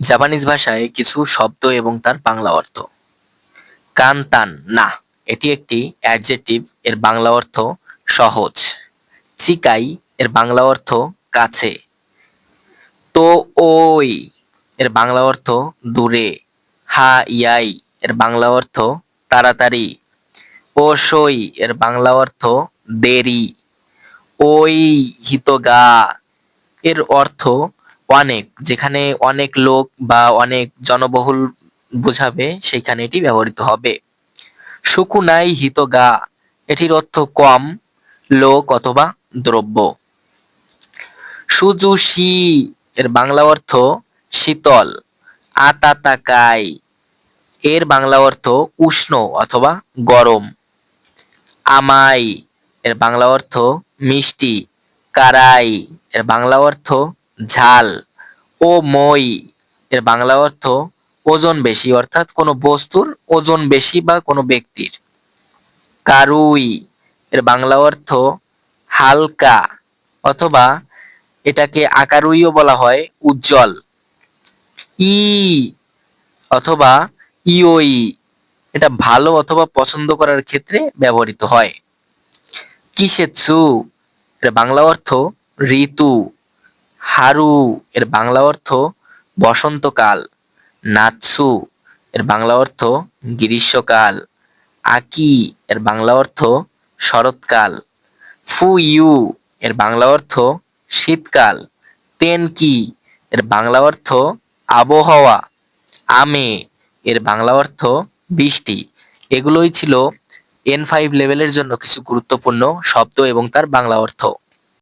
Japanese ভাষায় কিছু শব্দ এবং তার বাংলা অর্থ। কানতান, না, এটি একটি অ্যাডজেক্টিভ, এর বাংলা অর্থ সহজ। চিকাই, এর বাংলা অর্থ কাছে। তো ওই এর বাংলা অর্থ দূরে। হা ইয়াই এর বাংলা অর্থ তাড়াতাড়ি। ও সই এর বাংলা অর্থ দেরি। ওই হিতগা এর অর্থ অনেক, যেখানে অনেক লোক বা অনেক জনবহুল বোঝাবে সেখানে এটি ব্যবহৃত হবে। সুকুনাই হিতগা এটির অর্থ কম, লোক অথবা দ্রব্য। সুজু সুজুশি এর বাংলা অর্থ শীতল। আতাতাকাই, এর বাংলা অর্থ উষ্ণ অথবা গরম। আমাই, এর বাংলা অর্থ মিষ্টি। কারাই, এর বাংলা অর্থ ঝাল ও মই, এর বাংলা অর্থ ওজন বেশি, অর্থাৎ কোনো বস্তুর ওজন বেশি বা কোনো ব্যক্তির। কারুই, এর বাংলা অর্থ হালকা, অথবা এটাকে আকারুইও বলা হয়, উজ্জ্বল। ই, অথবা ইওই, এটা ভালো অথবা পছন্দ করার ক্ষেত্রে ব্যবহৃত হয়। কিসেৎসু, এর বাংলা অর্থ ঋতু। হারু, এর বাংলা অর্থ বসন্তকাল। নাৎসু, এর বাংলা অর্থ গ্রীষ্মকাল। আকি, এর বাংলা অর্থ শরৎকাল। ফু ইউ এর বাংলা অর্থ শীতকাল। তেনকি, এর বাংলা অর্থ আবহাওয়া। আমে, এর বাংলা অর্থ বৃষ্টি। এগুলোই ছিল এন ফাইভ লেভেলের জন্য কিছু গুরুত্বপূর্ণ শব্দ এবং তার বাংলা অর্থ।